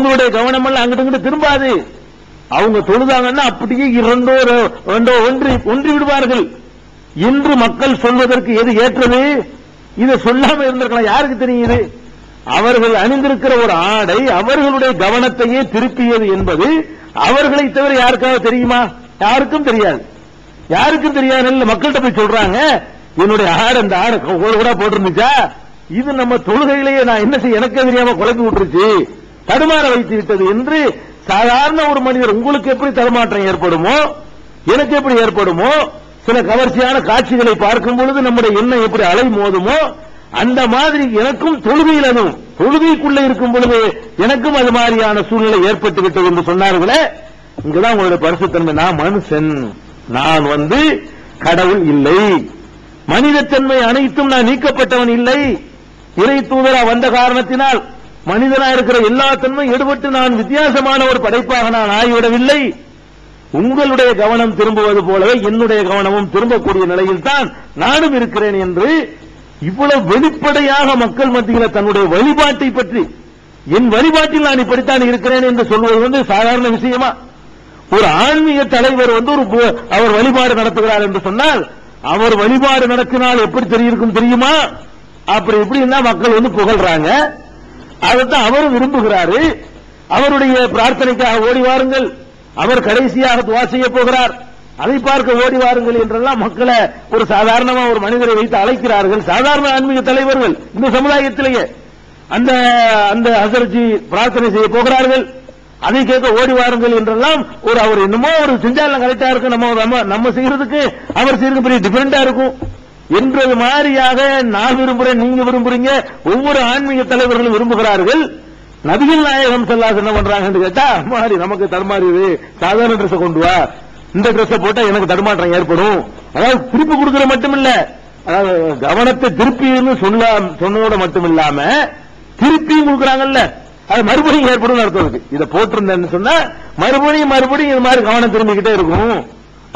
உங்களுடைய கவனம் எல்லாம் அங்கிட்டு இங்கிட்டு திரும்பாது. அவங்க தொழுதாங்கன்னா அப்படியே இரண்டோ ரெண்டோ ஒன்றி ஒன்றி விடுவார்கள். இன்று மக்கள் சொல்வதற்கு எது ஏற்றது? இதை சொல்லாம இருந்திருக்கலாம். யாருக்கு தெரியுது அவர்கள் அணிந்திருக்கிற ஒரு ஆடை அவர்களுடைய கவனத்தையே திருப்பியது என்பது அவர்களை தவிர யாருக்காவது தெரியுமா? யாருக்கும் தெரியாது. யாருக்கும் தெரியாது இல்ல மக்கள்கிட்ட போய் சொல்றாங்க. என்னுடைய ஆடை அந்த ஆடை கூட கூட போட்டிருந்துச்சா? இது நம்ம தொழுகையிலேயே நான் என்ன செய்ய எனக்கே தெரியாம குழப்பி விட்டுருச்சு. தடுமாற வைத்து விட்டது என்று சாதாரண ஒரு மனிதர் உங்களுக்கு எப்படி தடுமாற்றம் ஏற்படுமோ எனக்கு எப்படி ஏற்படுமோ சில கவர்ச்சியான காட்சிகளை பார்க்கும் பொழுது நம்முடைய எண்ணம் எப்படி அலை மோதுமோ அந்த மாதிரி எனக்கும் தொழுகையில் அதுவும் தொழுகைக்குள்ள இருக்கும் பொழுது எனக்கும் அது மாதிரியான சூழ்நிலை ஏற்பட்டு விட்டது என்று சொன்னார்களே இங்கதான் உங்களுடைய பரிசுத்தன்மை. நான் மனுஷன் நான் வந்து கடவுள் இல்லை. மனிதத்தன்மை அனைத்தும் நான் நீக்கப்பட்டவன் இல்லை. இறை தூதரா வந்த காரணத்தினால் மனிதனா இருக்கிற எல்லா தன்மை எடுபட்டு நான் வித்தியாசமான ஒரு படைப்பாக நான் ஆகிவிடவில்லை. உங்களுடைய கவனம் திரும்புவது போலவே என்னுடைய கவனமும் திரும்பக்கூடிய நிலையில் தான் நானும் இருக்கிறேன் என்று இவ்வளவு வெளிப்படையாக மக்கள் மத்தியில் தன்னுடைய வழிபாட்டை பற்றி என் வழிபாட்டில் நான் இப்படித்தான் இருக்கிறேன் என்று சொல்வது வந்து சாதாரண விஷயமா? ஒரு ஆன்மீக தலைவர் வந்து ஒரு அவர் வழிபாடு நடத்துகிறார் என்று சொன்னால் அவர் வழிபாடு நடத்தினால் எப்படி தெரியிருக்கும் தெரியுமா? அப்படி இப்படின்னா மக்கள் வந்து புகழ்றாங்க. அதைத்தான் அவரும் விரும்புகிறாரு. அவருடைய பிரார்த்தனைக்காக ஓடி வாருங்கள். அவர் கடைசியாக துவா செய்ய போகிறார். அதை பார்க்க ஓடி வாருங்கள் என்றெல்லாம் மக்களை ஒரு சாதாரணமா ஒரு மனிதரை வைத்து அழைக்கிறார்கள். சாதாரண ஆன்மீக தலைவர்கள் இந்த சமுதாயத்திலேயே. அந்த அந்த ஹசரஜி பிரார்த்தனை செய்ய போகிறார்கள். அதை கேட்க ஓடி வாருங்கள் என்றெல்லாம் ஒரு அவர் என்னமோ ஒரு செஞ்சாலும் கரெக்டா இருக்கு நம்ம நம்ம நம்ம செய்யறதுக்கு அவர் செய்யறது பெரிய டிஃபரெண்டா இருக்கும். என்றது மாதிரியாக நான் விரும்புறேன் நீங்க விரும்புறீங்க ஒவ்வொரு ஆன்மீக தலைவர்களும் விரும்புகிறார்கள். நபிகள் நாயகம் செல்லாஸ் என்ன பண்றாங்கன்னு கேட்டா மாதிரி நமக்கு தடுமாறியது சாதாரண ட்ரெஸ் கொண்டு வா. இந்த ட்ரெஸ் போட்டா எனக்கு தடுமாற்றம் ஏற்படும். அதாவது திருப்பி கொடுக்கற மட்டுமில்ல. அதாவது கவனத்தை திருப்பின்னு சொல்ல சொன்னதோட மட்டும் இல்லாம திருப்பியும் கொடுக்குறாங்கல்ல. அது மறுபடியும் ஏற்படும் அர்த்தம் இருக்கு. இதை போட்டிருந்தேன்னு சொன்னா மறுபடியும் மறுபடியும் இது மாதிரி கவனம் திரும்பிக்கிட்டே இருக்கும்.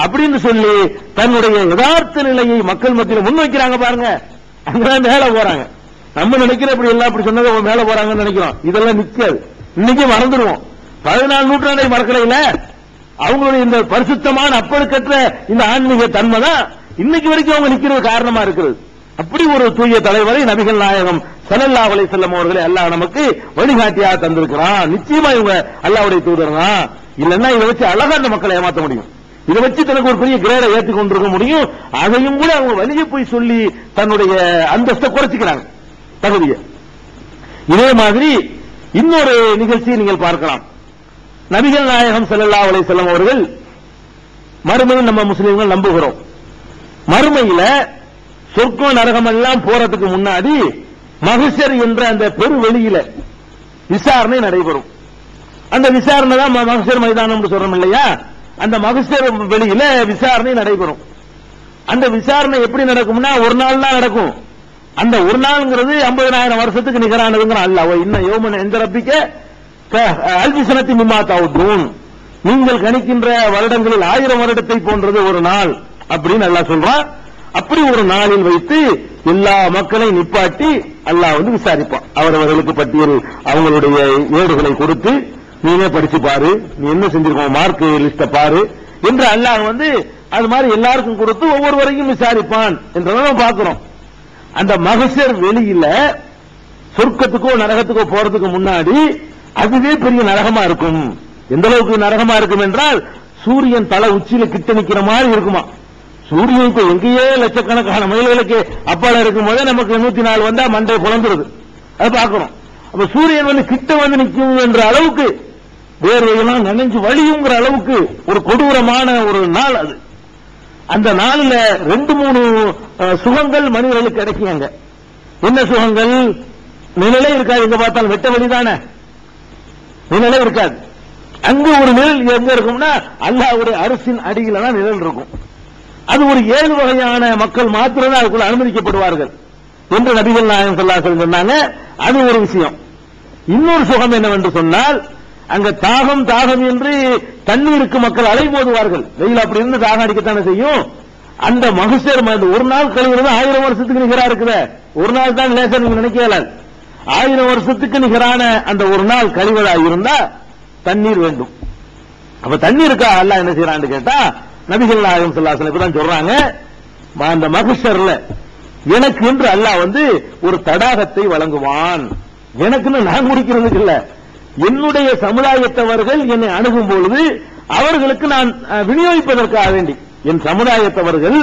அப்படின்னு சொல்லி தன்னுடைய யதார்த்த நிலையை மக்கள் மத்தியில் முன்வைக்கிறாங்க பாருங்க. அங்கதான் மேல போறாங்க. நம்ம நினைக்கிற இப்படி எல்லாம் இப்படி சொன்னதை அவங்க மேல போறாங்கன்னு நினைக்கிறோம். இதெல்லாம் நிக்காது. இன்னைக்கு மறந்துடுவோம். பதினாலு நூற்றாண்டை மறக்கலையில? அவங்களுடைய இந்த பரிசுத்தமான அப்பழுக்கற்ற இந்த ஆன்மீக தன்மை தான் இன்னைக்கு வரைக்கும் அவங்க நிக்கிறது காரணமா இருக்கிறது. அப்படி ஒரு தூய தலைவரை நபிகள் நாயகம் ஸல்லல்லாஹு அலைஹி செல்லம் அவர்களை அல்லாஹ் நமக்கு வழிகாட்டியாக தந்திருக்கிறான். நிச்சயமா இவங்க அல்லாவுடைய தூதர் தான் இல்லைன்னா இதை வச்சு அழகா அந்த மக்களை ஏமாத்த முடியும். இதை வச்சு தனக்கு ஒரு பெரிய கிரேடை ஏற்றி கொண்டிருக்க முடியும். அதையும் கூட அவங்க வெளியே போய் சொல்லி தன்னுடைய அந்தஸ்தை குறைச்சிக்கிறாங்க. தகுதியை. இதே மாதிரி இன்னொரு நிகழ்ச்சியை நீங்கள் பார்க்கலாம். நபிகள் நாயகம் செல்லல்லா அலை செல்லம் அவர்கள் மறுமையில் நம்ம முஸ்லீம்கள் நம்புகிறோம். மறுமையில சொர்க்கம் நரகம் எல்லாம் போறதுக்கு முன்னாடி மகசர் என்ற அந்த பெரு வெளியில விசாரணை நடைபெறும். அந்த விசாரணை தான் ம- மகசர் மைதானம் சொல்றோம் இல்லையா? அந்த மகசர் வெளியில விசாரணை நடைபெறும். அந்த விசாரணை எப்படி நடக்கும்னா ஒரு நாள் தான் நடக்கும். அந்த ஒரு நாள்ங்கிறது 50000 வருஷத்துக்கு நிகரானதுங்கிற அல்ல. இன்னும் யோமன் எந்த ரப்பிக்க? அல்பிசனத்தி மிம்மாத்தாவுத்தூன் நீங்கள் கணிக்கின்ற வருடங்களில் ஆயிரம் வருடத்தை போன்றது ஒரு நாள் அப்படின்னு நல்லா சொல்றான். அப்படி ஒரு நாளில் வைத்து எல்லா மக்களையும் நிப்பாட்டி அல்லாஹ் வந்து விசாரிப்பான். அவரவர்களுக்கு பட்டியல் அவங்களுடைய ஏடுகளை கொடுத்து நீனே படிச்சு பாரு நீ என்ன செஞ்சிருக்கோம் மார்க் லிஸ்ட பாரு என்று அல்லாஹ் வந்து அது மாதிரி எல்லாருக்கும் கொடுத்து ஒவ்வொருவரையும் விசாரிப்பான் என்றதான் நம்ம பார்க்கிறோம். அந்த மகசர் வெளியில சொர்க்கத்துக்கோ நரகத்துக்கோ போறதுக்கு முன்னாடி அதுவே பெரிய நரகமா இருக்கும். எந்த அளவுக்கு நரகமா இருக்கும் என்றால் சூரியன் தலை உச்சியில கிட்ட நிக்கிற மாதிரி இருக்குமா? சூரியன் இப்ப எங்கேயோ லட்சக்கணக்கான மைல்களுக்கு அப்பால இருக்கும் போதே நமக்கு நூத்தி நாலு வந்தா மண்டை குழந்துருது அது பார்க்கிறோம். அப்ப சூரியன் வந்து கிட்ட வந்து நிற்கும் என்ற அளவுக்கு வேர்வையெல்லாம் நனைஞ்சு வழியுங்கிற அளவுக்கு ஒரு கொடூரமான ஒரு நாள் அது. அந்த நாள்ல ரெண்டு மூணு அஹ், சுகங்கள் மனிதர்களுக்கு கிடைக்கும் அங்க. என்ன சுகங்கள்? நிழலே இருக்காது எங்க பார்த்தாலும் வெட்ட வழிதானே? நிழலே இருக்காது. அங்க ஒரு நிழல் எங்க இருக்கும்னா அல்லாவுடைய அரசின் அடியில தான் நிழல் இருக்கும். அது ஒரு ஏழு வகையான மக்கள் மாத்திரம்தான் அதுக்குள்ள அனுமதிக்கப்படுவார்கள் என்று நபிகள் நாயகம் ஸல்லல்லாஹு சொன்னாங்க. அது ஒரு விஷயம். இன்னொரு சுகம் என்னவென்று சொன்னால் அங்க தாகம் தாகம் என்று தண்ணீருக்கு மக்கள் அலைமோதுவார்கள் வெயில் அப்படி இருந்து தாகம் அடிக்கத்தானே செய்யும்? அந்த மகசேர் ஒரு நாள் கழுவுறது ஆயிரம் வருஷத்துக்கு நிகரா இருக்குத. ஒரு நாள் தான் லேசா நீங்க நினைக்கல. ஆயிரம் வருஷத்துக்கு நிகரான அந்த ஒரு நாள் கழிவதா இருந்தா தண்ணீர் வேண்டும். அப்ப தண்ணீருக்கா அல்லாஹ் என்ன செய்யறான்னு கேட்டா நபிகள் நாயகம் சொல்லாசன் இப்பதான் சொல்றாங்க. அந்த மகசர்ல எனக்கு என்று அல்லாஹ் வந்து ஒரு தடாகத்தை வழங்குவான். எனக்குன்னு நான் முடிக்கிறதுக்கு இல்லை. என்னுடைய சமுதாயத்தவர்கள் என்னை அணுகும் பொழுது அவர்களுக்கு நான் விநியோகிப்பதற்காக வேண்டி. என் சமுதாயத்தவர்கள்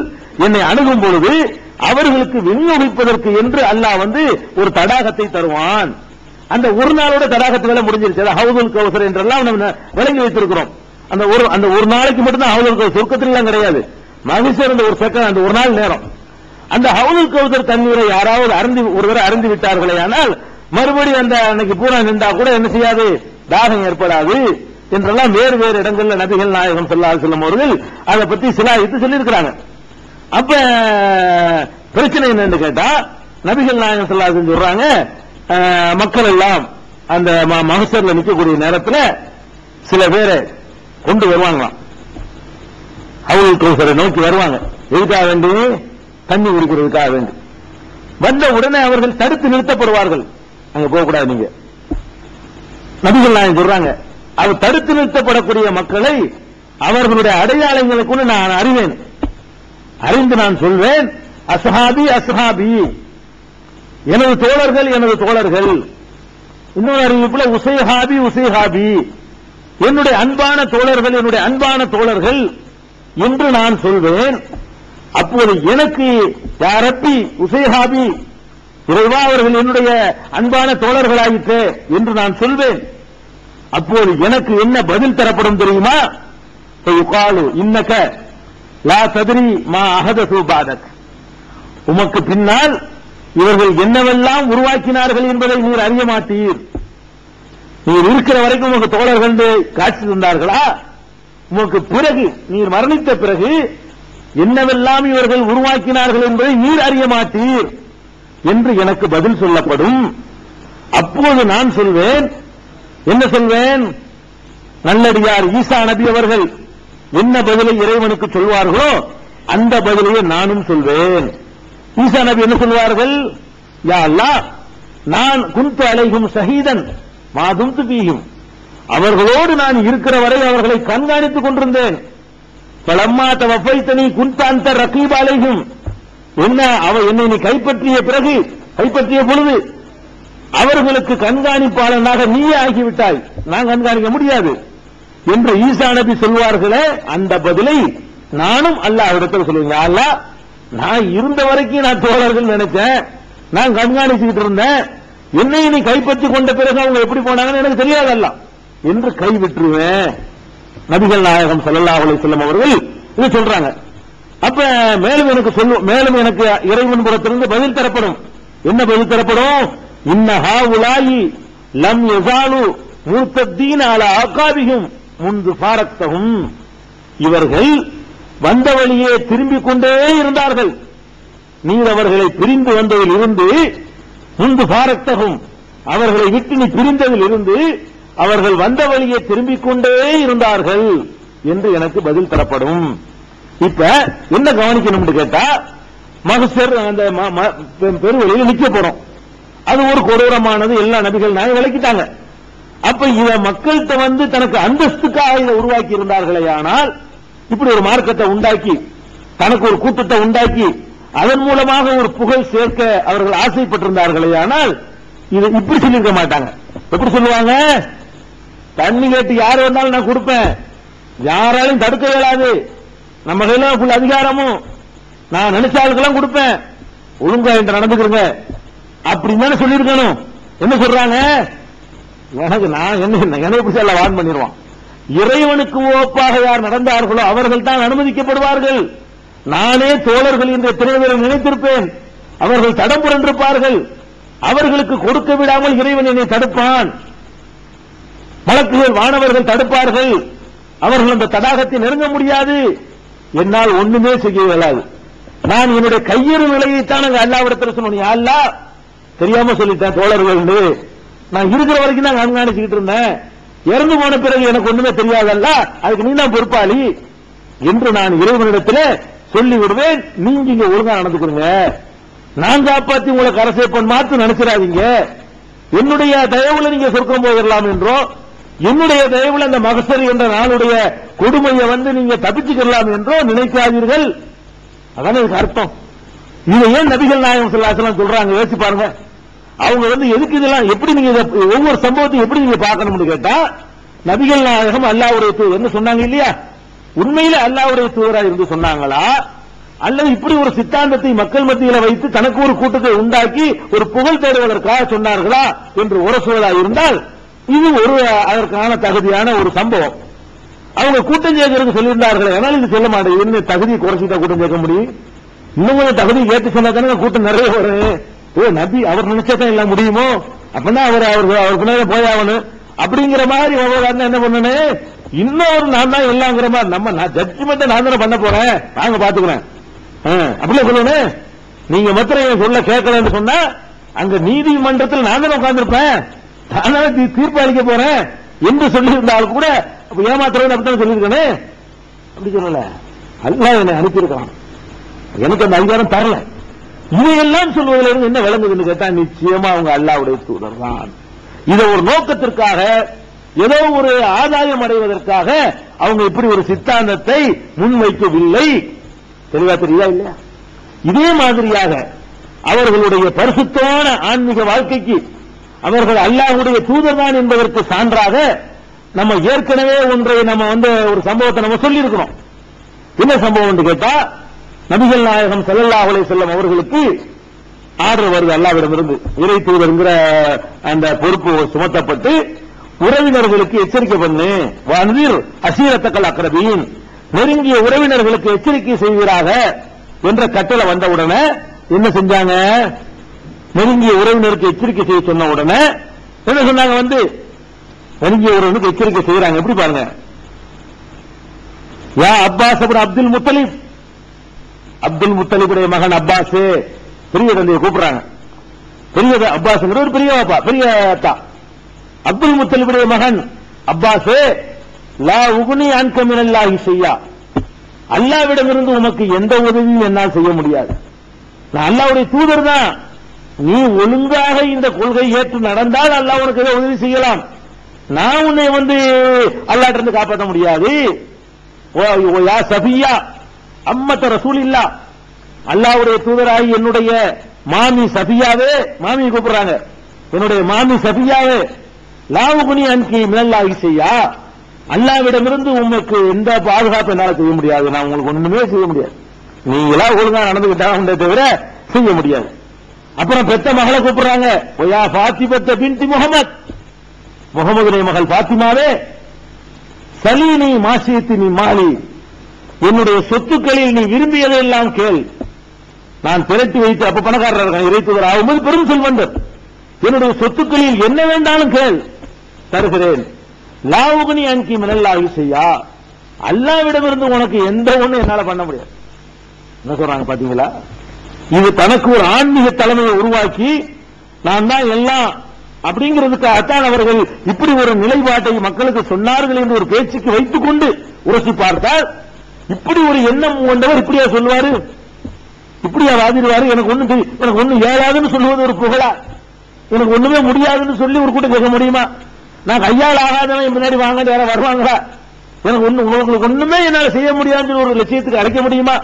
என்னை அணுகும் பொழுது அவர்களுக்கு விநியோகிப்பதற்கு என்று அல்லாஹ் வந்து ஒரு தடாகத்தை தருவான். அந்த ஒரு நாளோட தடாகத்து வேலை முடிஞ்சிருச்சு. அது ஹவுதுல் கௌசர் என்றெல்லாம் நம்ம விளங்கி வைத்திருக்கிறோம். அந்த ஒரு அந்த ஒரு நாளைக்கு மட்டும்தான் ஹவுதுல் கௌசர் சொர்க்கத்திலாம் கிடையாது. மகிழ்ச்சியர் அந்த ஒரு செகண்ட் அந்த ஒரு நாள் நேரம். அந்த ஹவுதுல் கௌசர் தண்ணீரை யாராவது அருந்து ஒருவரை அருந்து விட்டார்களே ஆனால் மறுபடியும் அந்த அன்னைக்கு பூரா நின்றா கூட என்ன செய்யாது? தாகம் ஏற்படாது. என்றெல்லாம் வேறு வேறு இடங்கள்ல நபிகள் நாயகம் செல்லாது செல்லும் அவர்கள் அதை பத்தி சிலாயித்து சொல்லியிருக்கிறாங்க. அப்ப பிரச்சனை என்னன்னு கேட்டா நபிகள் நாயகம் ஸல்லல்லாஹு சொல்றாங்க மக்கள் எல்லாம் அந்த ம- மகசர்ல நிற்கக்கூடிய நேரத்தில் சில பேரை கொண்டு வருவாங்களாம். அவர்கள் கௌசரை நோக்கி வருவாங்க. எதுக்காக வேண்டி? தண்ணி குடிக்கிறதுக்காக வேண்டி. வந்த உடனே அவர்கள் தடுத்து நிறுத்தப்படுவார்கள். அங்க போகக்கூடாது நீங்க. நபிகள் நாயகம் சொல்றாங்க அவர் தடுத்து நிறுத்தப்படக்கூடிய மக்களை அவர்களுடைய அடையாளங்களுக்குன்னு நான் அறிவேன். அறிந்து நான் சொல்வேன் அஸ்ஹாபி அஸ்ஹாபி. எனது தோழர்கள் எனது தோழர்கள். இன்னொரு அறிவிப்புல உசைஹாபி உசைஹாபி. என்னுடைய அன்பான தோழர்கள் என்னுடைய அன்பான தோழர்கள் என்று நான் சொல்வேன். அப்போது எனக்கு யாரப்பி உசைஹாபி இறைவா அவர்கள் என்னுடைய அன்பான தோழர்களாயிற்று என்று நான் சொல்வேன். அப்போது எனக்கு என்ன பதில் தரப்படும் தெரியுமா? யுகாலு இன்னக்க லா தத்ரி மா அகத பாதக். உமக்கு பின்னால் இவர்கள் என்னவெல்லாம் உருவாக்கினார்கள் என்பதை நீர் அறிய மாட்டீர். நீர் இருக்கிற வரைக்கும் உமக்கு தோழர்கள் காட்சி தந்தார்களா? உமக்கு பிறகு நீர் மரணித்த பிறகு என்னவெல்லாம் இவர்கள் உருவாக்கினார்கள் என்பதை நீர் அறிய மாட்டீர். என்று எனக்கு பதில் சொல்லப்படும். அப்போது நான் சொல்வேன் என்ன சொல்வேன்? நல்லடியார் ஈசா நபி அவர்கள் என்ன பதிலை இறைவனுக்கு சொல்வார்களோ அந்த பதிலையே நானும் சொல்வேன். ஈசா நபி என்ன சொல்வார்கள்? யா அல்லா நான் குந்து அலைகும் சஹீதன் மாதும் துபீயும் அவர்களோடு நான் இருக்கிற வரை அவர்களை கண்காணித்துக் கொண்டிருந்தேன். பலம்மா தவஃபைத்தனி குந்தாந்த ரகீப் அலைகும் என்ன அவ என்னை நீ கைப்பற்றிய பிறகு கைப்பற்றிய பொழுது அவர்களுக்கு கண்காணிப்பாளனாக நீயே ஆகிவிட்டாய். நான் கண்காணிக்க முடியாது. என்று ஈசா நபி சொல்வார்களே அந்த பதிலை நானும் அல்லாஹ்விடத்தில் சொல்லுவேன். யா நான் இருந்த வரைக்கும் நான் தோழர்கள் நினைச்சேன். நான் கண்காணிச்சுக்கிட்டு இருந்தேன். என்னை நீ கைப்பற்றி கொண்ட பிறகு அவங்க எப்படி போனாங்கன்னு எனக்கு தெரியாதல்ல என்று கைவிட்டுருவேன் நபிகள் நாயகம் ஸல்லல்லாஹு அலைஹி செல்லம் அவர்கள் இது சொல்றாங்க. அப்ப மேலும் எனக்கு சொல்லும் மேலும் எனக்கு இறைவன் புறத்திலிருந்து பதில் தரப்படும். என்ன பதில் தரப்படும்? இன்ன உலாயி லம் எசாலு மூர்த்தத்தீன் அல ஆகாபிகும் முன்பு பாரத்தகும் இவர்கள் வந்த வழியே திரும்பிக் கொண்டே இருந்தார்கள். நீர் அவர்களை பிரிந்து வந்ததில் இருந்து முன்பு பாரத்தகும் அவர்களை விட்டு நீ பிரிந்ததில் இருந்து அவர்கள் வந்த வழியே திரும்பிக் கொண்டே இருந்தார்கள் என்று எனக்கு பதில் தரப்படும். இப்ப என்ன கவனிக்கணும்னு கேட்டா மகசர் அந்த ம- ம- பெ- பெருவழியில் நிக்க போறோம். அது ஒரு கொடூரமானது. எல்லா நபிகள் நாங்கள் விளக்கிட்டாங்க அப்ப இத மக்கள்கிட்ட வந்து தனக்கு அந்தஸ்துக்காக இதை உருவாக்கி இருந்தார்களே ஆனால் இப்படி ஒரு மார்க்கத்தை உண்டாக்கி தனக்கு ஒரு கூட்டத்தை உண்டாக்கி அதன் மூலமாக ஒரு புகழ் சேர்க்க அவர்கள் ஆசைப்பட்டிருந்தார்களே ஆனால் இதை இப்படி சொல்லியிருக்க மாட்டாங்க. எப்படி சொல்லுவாங்க? தண்ணி கேட்டு யார் வந்தாலும் நான் கொடுப்பேன். யாராலையும் தடுக்க இயலாது. நம்ம கையில ஃபுல் அதிகாரமும் நான் நினைச்ச ஆளுக்கெல்லாம் கொடுப்பேன். ஒழுங்கா என்று நடந்துக்கிறங்க. அப்படின்னு தானே சொல்லியிருக்கணும். என்ன சொல்றாங்க? எனக்கு நான் என்ன என்னை பிடிச்ச எல்லாம் வான் பண்ணிடுவான்? இறைவனுக்கு ஓப்பாக யார் நடந்தார்களோ அவர்கள் தான் அனுமதிக்கப்படுவார்கள். நானே தோழர்கள் என்ற எத்தனை நினைத்திருப்பேன். அவர்கள் தடம் புரண்டிருப்பார்கள். அவர்களுக்கு கொடுக்க விடாமல் இறைவன் என்னை தடுப்பான். வழக்குகள் வானவர்கள் தடுப்பார்கள். அவர்கள் அந்த தடாகத்தை நெருங்க முடியாது. என்னால் ஒண்ணுமே செய்ய இயலாது. நான் என்னுடைய கையெறு நிலையைத்தான் அங்க அல்லாவிடத்தில் சொன்னோம் யா அல்லாஹ் தெரியாம சொல்லிட்டேன் தோழர்கள் நான் இருக்கிற வரைக்கும் தான் கண்காணிச்சுக்கிட்டு இருந்தேன். இறந்து போன பிறகு எனக்கு ஒண்ணுமே தெரியாதல்ல. அதுக்கு நீ தான் பொறுப்பாளி. என்று நான் இறைவனிடத்தில் சொல்லி விடுவேன் நீங்க இங்க ஒழுங்கா நடந்துக்கிறீங்க நான் காப்பாத்தி உங்களை கரை சேர்ப்பன் மாத்து நினைச்சிடாதீங்க. என்னுடைய தயவுல நீங்க சொர்க்கம் போயிடலாம் என்றோ என்னுடைய தயவுல அந்த மகசரி என்ற நாளுடைய கொடுமையை வந்து நீங்க தப்பிச்சுக்கலாம் என்றோ நினைக்காதீர்கள். அதான் இதுக்கு அர்த்தம். இதை ஏன் நபிகள் நாயகம் சொல்லாசலாம் சொல்றாங்க? யோசிச்சு பாருங்க. அவங்க வந்து எதுக்கு இதெல்லாம் எப்படி நீங்க இதை ஒவ்வொரு சம்பவத்தையும் எப்படி நீங்க பார்க்கணும்னு கேட்டா நபிகள் நாயகம் அல்லாவுடைய தூதர் என்ன சொன்னாங்க இல்லையா? உண்மையில அல்லாவுடைய தூதரா இருந்து சொன்னாங்களா? அல்லது இப்படி ஒரு சித்தாந்தத்தை மக்கள் மத்தியில் வைத்து தனக்கு ஒரு கூட்டத்தை உண்டாக்கி ஒரு புகழ் தேடுவதற்காக சொன்னார்களா என்று உரசுவதா இருந்தால் இது ஒரு அதற்கான தகுதியான ஒரு சம்பவம். அவங்க கூட்டம் சேர்க்கறதுக்கு சொல்லியிருந்தார்கள் அதனால இது சொல்ல மாட்டேன். என்ன தகுதியை குறைச்சிட்டா கூட்டம் சேர்க்க முடியும்? இன்னும் கொஞ்சம் தகுதி ஏற்று சொன்னா தானே கூட்டம் நிறைய வரும் ஓ நபி அவர் நினைச்சதான் எல்லாம் முடியுமோ? அப்படின்னா அவர் அவர் அவர் பின்னாடி போயாகணும் அப்படிங்கிற மாதிரி விவகாரம் என்ன பண்ணணும் இன்னொரு நான் தான் எல்லாங்கிற மாதிரி. நம்ம நான் ஜட்ஜ்மெண்ட் நான் தானே பண்ண போறேன். வாங்க பாத்துக்கிறேன். ஆ, சொல்லணும் நீங்க மாத்திரம் சொல்ல கேட்கலன்னு சொன்னா அங்க நீதிமன்றத்தில் நான் தானே உட்கார்ந்திருப்பேன். தானே தீ- தீர்ப்பு அளிக்க போறேன் என்று சொல்லியிருந்தாலும் கூட அப்ப ஏமாத்துறவன் அப்படித்தான் சொல்லியிருக்கேனே? அப்படி சொல்லல. அல்லாஹ் என்னை அனுப்பியிருக்கான் எனக்கு அந்த அதிகாரம் தரல. இதையெல்லாம் சொல்வதில் இருந்து என்ன விளங்குதுன்னு கேட்டா நிச்சயமா அவங்க அல்லாவுடைய தூதர் தான். இதை ஒரு நோக்கத்திற்காக ஏதோ ஒரு ஆதாயம் அடைவதற்காக அவங்க இப்படி ஒரு சித்தாந்தத்தை முன்வைக்கவில்லை. தெளிவா தெரியுதா இல்லையா? இதே மாதிரியாக அவர்களுடைய பரிசுத்தமான ஆன்மீக வாழ்க்கைக்கு அவர்கள் அல்லாஹ்வுடைய தூதர்தான் என்பதற்கு சான்றாக நம்ம ஏற்கனவே ஒன்றை நம்ம வந்து ஒரு சம்பவத்தை நம்ம சொல்லியிருக்கிறோம். என்ன சம்பவம் என்று கேட்டா நபிகள் நாயகம் செல்லல்லா அலைஹி செல்லும் அவர்களுக்கு ஆர்டர் வருது அல்லாவிடமிருந்து இறை தூதர்ங்கிற அந்த பொறுப்பு சுமத்தப்பட்டு உறவினர்களுக்கு எச்சரிக்கை பண்ணு. வானதிர் அசீரத்தக்கல் அக்ரபீன். நெருங்கிய உறவினர்களுக்கு எச்சரிக்கை செய்வீராக என்ற கட்டளை வந்தவுடனே என்ன செஞ்சாங்க? நெருங்கிய உறவினருக்கு எச்சரிக்கை செய்ய சொன்ன உடனே என்ன சொன்னாங்க வந்து? நெருங்கிய உறவினருக்கு எச்சரிக்கை செய்யறாங்க எப்படி பாருங்க. யா அப்பாஸ் அப்புறம் அப்துல் முத்தலிப். அப்துல் முத்தலிபுடைய மகன் அப்பாஸ். பெரிய தந்தையை கூப்பிடுறாங்க. பெரிய அப்பாஸ் ஒரு பெரிய அப்பா பெரிய அத்தா. அப்துல் முத்தலிபுடைய மகன் அப்பாஸ் லா உகுனி அன்கமினல்லாஹி செய்யா அல்லாவிடமிருந்து உமக்கு எந்த உதவியும் என்னால் செய்ய முடியாது. நான் அல்லாவுடைய தூதர் தான். நீ ஒழுங்காக இந்த கொள்கை ஏற்று நடந்தால் அல்லா உனக்கு ஏதோ உதவி செய்யலாம். நான் உன்னை வந்து அல்லாட்ட இருந்து காப்பாற்ற முடியாது. யா சபியா அம்மத்த ரசூல் இல்லா அல்லாவுடைய தூதராகி என்னுடைய மாமி சபியாவே மாமி கூப்பிடுறாங்க. என்னுடைய மாமி சபியாவே லாவுகுனி அன்கி மிளல்லாகி செய்யா அல்லாவிடமிருந்து உங்களுக்கு எந்த பாதுகாப்பு என்னால செய்ய முடியாது. நான் உங்களுக்கு ஒண்ணுமே செய்ய முடியாது. நீங்களா ஒழுங்கா நடந்துகிட்டா தவிர செய்ய முடியாது. அப்புறம் பெத்த மகளை கூப்பிடுறாங்க. ஒயா பாத்திபத்த பின்தி முகமது. முகமதுடைய மகள் பாத்திமாவே சலீனி மாசியத்தி நீ மாலி. என்னுடைய சொத்துக்களில் நீ விரும்பியதெல்லாம் கேள். நான் திரட்டி வைத்து அப்ப பணக்காரர் இருக்கான் இறைத்துவர் ஆகும்போது பெரும் செல்வந்தர். என்னுடைய சொத்துக்களில் என்ன வேண்டாலும் கேள். தருகிறேன். லாவுகுனி அன்கி மினல்லாவி செய்யா அல்லாவிடமிருந்து உனக்கு எந்த ஒண்ணு என்னால பண்ண முடியாது. என்ன சொல்றாங்க பாத்தீங்களா? இது தனக்கு ஒரு ஆன்மீக தலைமையை உருவாக்கி நான் தான் எல்லாம் அப்படிங்கிறதுக்காகத்தான் அவர்கள் இப்படி ஒரு நிலைப்பாட்டை மக்களுக்கு சொன்னார்கள் என்று ஒரு பேச்சுக்கு வைத்துக் கொண்டு உரசி பார்த்தால் இப்படி ஒரு எண்ணம் கொண்டவர் இப்படியா சொல்வாரு? இப்படியா வாதிடுவாரு? எனக்கு ஒண்ணு எனக்கு ஒண்ணு ஏழாதுன்னு சொல்லுவது ஒரு புகழா? எனக்கு ஒண்ணுமே முடியாதுன்னு சொல்லி ஒரு கூட்டம் கேட்க முடியுமா? நான் கையால் ஆகாதவன் முன்னாடி வாங்க யாரும் வருவாங்களா? எனக்கு ஒண்ணு உங்களுக்கு ஒண்ணுமே என்னால் செய்ய முடியாதுன்னு ஒரு லட்சியத்துக்கு அழைக்க முடியுமா?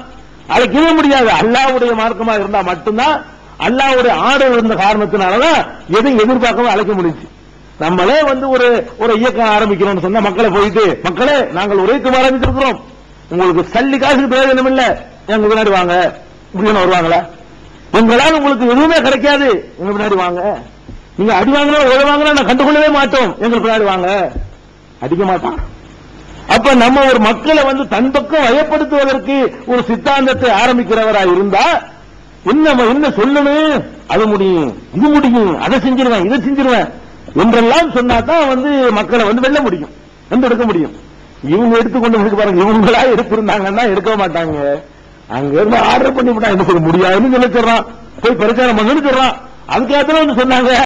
அழைக்கவே முடியாது. அல்லாவுடைய மார்க்கமா இருந்தா மட்டும்தான் அல்லாவுடைய ஆர்டர் இருந்த காரணத்தினாலதான் எதையும் எதிர்பார்க்கவும் அழைக்க முடிஞ்சு நம்மளே வந்து ஒரு ஒரு இயக்கம் ஆரம்பிக்கிறோம்னு சொன்னா மக்களை போயிட்டு மக்களே நாங்கள் ஒரு இயக்கம் ஆரம்பிச்சிருக்கிறோம் உங்களுக்கு சல்லி காசுக்கு பிரயோஜனம் இல்ல எங்க முன்னாடி வாங்க. இப்படின்னு வருவாங்களா? உங்களால் உங்களுக்கு எதுவுமே கிடைக்காது. எங்க பின்னாடி வாங்க. நீங்க அடி வாங்கினா உதவ வாங்கினா நான் கண்டுகொள்ளவே மாட்டோம். எங்களுக்கு பின்னாடி வாங்க. அடிக்க மாட்டான். அப்ப நம்ம ஒரு மக்களை வந்து தன் பக்கம் வயப்படுத்துவதற்கு ஒரு சித்தாந்தத்தை ஆரம்பிக்கிறவரா இருந்தா என்ன என்ன சொல்லணும்? அது முடியும். இது முடியும். அதை செஞ்சிருவேன் இதை செஞ்சிருவேன். என்றெல்லாம் சொன்னா தான் வந்து மக்களை வந்து வெல்ல முடியும். வந்து எடுக்க முடியும். இவங்க எடுத்துக்கொண்டு வந்து பாருங்க இவங்களா எடுத்திருந்தாங்கன்னா எடுக்க மாட்டாங்க. அங்க இருந்து ஆர்டர் பண்ணி விட்டா என்ன செய்ய முடியாதுன்னு சொல்லி சொல்றான் போய் பிரச்சாரம் பண்ணுன்னு சொல்றான் அதுக்காக வந்து சொன்னாங்க.